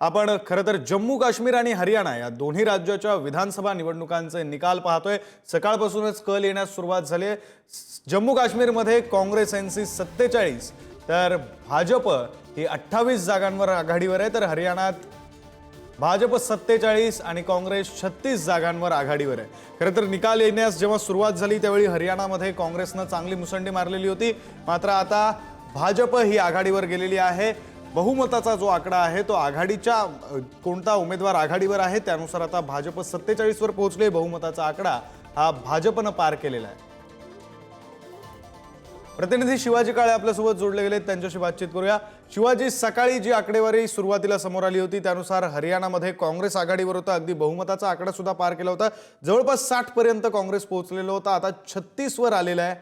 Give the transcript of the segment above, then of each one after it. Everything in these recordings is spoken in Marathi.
आपण खरं तर जम्मू काश्मीर आणि हरियाणा या दोन्ही राज्याच्या विधानसभा निवडणुकांचे निकाल पाहतोय. सकाळपासूनच कल येण्यास सुरुवात झाली आहे. जम्मू काश्मीरमध्ये काँग्रेस एन सी सत्तेचाळीस तर भाजप ही अठ्ठावीस जागांवर आघाडीवर आहे तर हरियाणात भाजप सत्तेचाळीस आणि काँग्रेस छत्तीस जागांवर आघाडीवर आहे. खरं तर निकाल येण्यास जेव्हा सुरुवात झाली त्यावेळी हरियाणामध्ये काँग्रेसनं चांगली मुसंडी मारलेली होती. मात्र आता भाजप ही आघाडीवर गेलेली आहे. बहुमताचा जो आकडा आहे तो आघाडीच्या कोणता उमेदवार आघाडीवर आहे त्यानुसार आता भाजप सत्तेचाळीसवर पोहोचले बहुमताचा आकडा हा भाजपनं पार केलेला आहे. प्रतिनिधी शिवाजी काळे आपल्यासोबत जोडले गेले त्यांच्याशी बातचीत करूया. शिवाजी सकाळी जी आकडेवारी सुरुवातीला समोर आली होती त्यानुसार हरियाणामध्ये काँग्रेस आघाडीवर होता अगदी बहुमताचा आकडा सुद्धा पार केला होता. जवळपास साठ पर्यंत काँग्रेस पोहोचलेलं होतं आता छत्तीसवर आलेला आहे.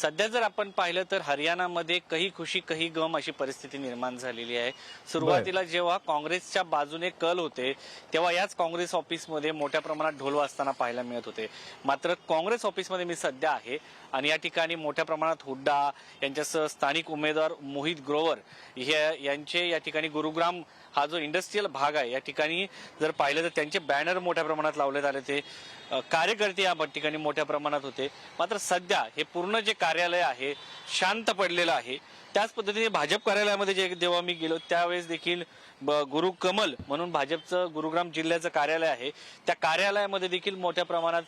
सध्या जर आपण पाहिलं तर हरियाणामध्ये कही खुशी कही गम अशी परिस्थिती निर्माण झालेली आहे. सुरुवातीला जेव्हा काँग्रेसच्या बाजूने कल होते तेव्हा याच काँग्रेस ऑफिसमध्ये मोठ्या प्रमाणात ढोल वाजताना पाहायला मिळत होते. मात्र काँग्रेस ऑफिसमध्ये मी सध्या आहे आणि या ठिकाणी मोठ्या प्रमाणात हुड्डा यांच्यासह स्थानिक उमेदवार मोहित ग्रोवर हे यांचे या ठिकाणी गुरुग्राम हा जो इंडस्ट्रीयल भाग आहे या ठिकाणी जर पाहिलं तर त्यांचे बॅनर मोठ्या प्रमाणात लावण्यात आले ते कार्यकर्ते या ठिकाणी मोठ्या प्रमाणात होते. मात्र सध्या हे पूर्ण जे कार्यालय आहे शांत पडलेलं आहे. त्याच पद्धतीने भाजप कार्यालयामध्ये जे जेव्हा मी गेलो त्यावेळेस देखील गुरु कमल म्हणून भाजपचं गुरुग्राम जिल्ह्याचं कार्यालय आहे. त्या कार्यालयामध्ये देखील मोठ्या प्रमाणात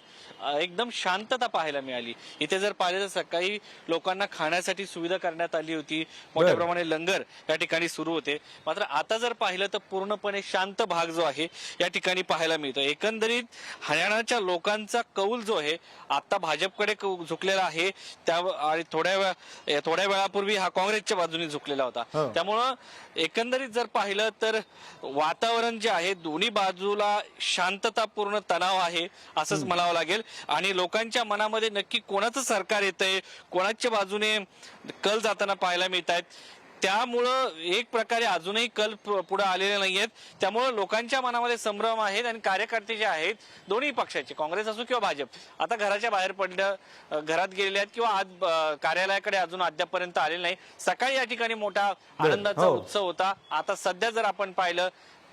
एकदम शांतता पाहायला मिळाली. इथे जर पाहिलं तर सकाळी लोकांना खाण्यासाठी सुविधा करण्यात आली होती. मोठ्या. प्रमाणे लंगर या ठिकाणी सुरू होते. मात्र आता जर पाहिलं तर पूर्णपणे शांत भाग जो आहे या ठिकाणी पाहायला मिळतो. एकंदरीत हरियाणाच्या लोकांचा कौल जो आहे आता भाजपकडे झुकलेला आहे. त्या आणि थोड्या वेळा थोड्या वेळापूर्वी हा काँग्रेसच्या बाजूने झुकलेला होता. हो. त्यामुळं एकंदरीत जर पाहिलं तर वातावरण जे आहे दोन्ही बाजूला शांततापूर्ण तणाव आहे असंच म्हणावं लागेल. आणि लोकांच्या मनामध्ये नक्की कोणाचं सरकार येतंय कोणाच्या बाजूने कल जाताना पाहायला मिळत आहेत त्यामुळं एक प्रकारे अजूनही कल पुढे आलेले नाहीयेत. त्यामुळं लोकांच्या मनामध्ये संभ्रम आहेत आणि कार्यकर्ते जे आहेत दोन्ही पक्षाचे काँग्रेस असो किंवा भाजप आता घराच्या बाहेर पडलं घरात गेलेले आहेत किंवा आज कार्यालयाकडे अजून अद्यापपर्यंत आलेले नाही सकाळी या ठिकाणी मोठा आनंदाचा हो. उत्सव होता. आता सध्या जर आपण पाहिलं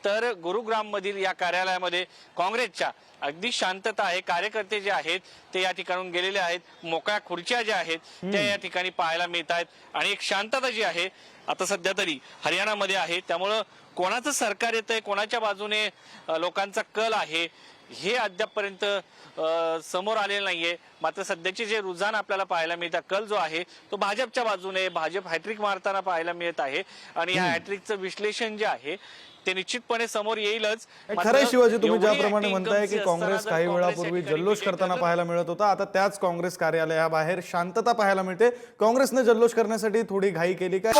तर गुरुग्राम मधील या कार्यालयामध्ये काँग्रेसच्या अगदी शांतता आहे. कार्यकर्ते जे आहेत ते या ठिकाणून गेलेले आहेत. मोकळ्या खुर्च्या ज्या आहेत त्या या ठिकाणी पाहायला मिळत आहेत आणि एक शांतता जी आहे आता सध्या तरी हरियाणामध्ये आहे. त्यामुळं कोणाचं सरकार येतंय कोणाच्या बाजूने लोकांचा कल आहे हे अद्यापपर्यंत समोर आलेलं नाहीये. मात्र सध्याचे जे रुझान आपल्याला पाहायला मिळतं कल जो आहे तो भाजपच्या बाजूने भाजप हॅट्रिक मारताना पाहायला मिळत आहे. आणि या हॅट्रिकचं विश्लेषण जे आहे ते निश्चितपणे समोर येईलच. खरंय शिवाजी तुम्ही ज्याप्रमाणे म्हणताय की काँग्रेस काही वेळापूर्वी जल्लोष करताना करत पाहायला मिळत होता. आता त्याच काँग्रेस कार्यालयाबाहेर शांतता पाहायला मिळते. काँग्रेसने जल्लोष करण्यासाठी थोडी घाई केली काय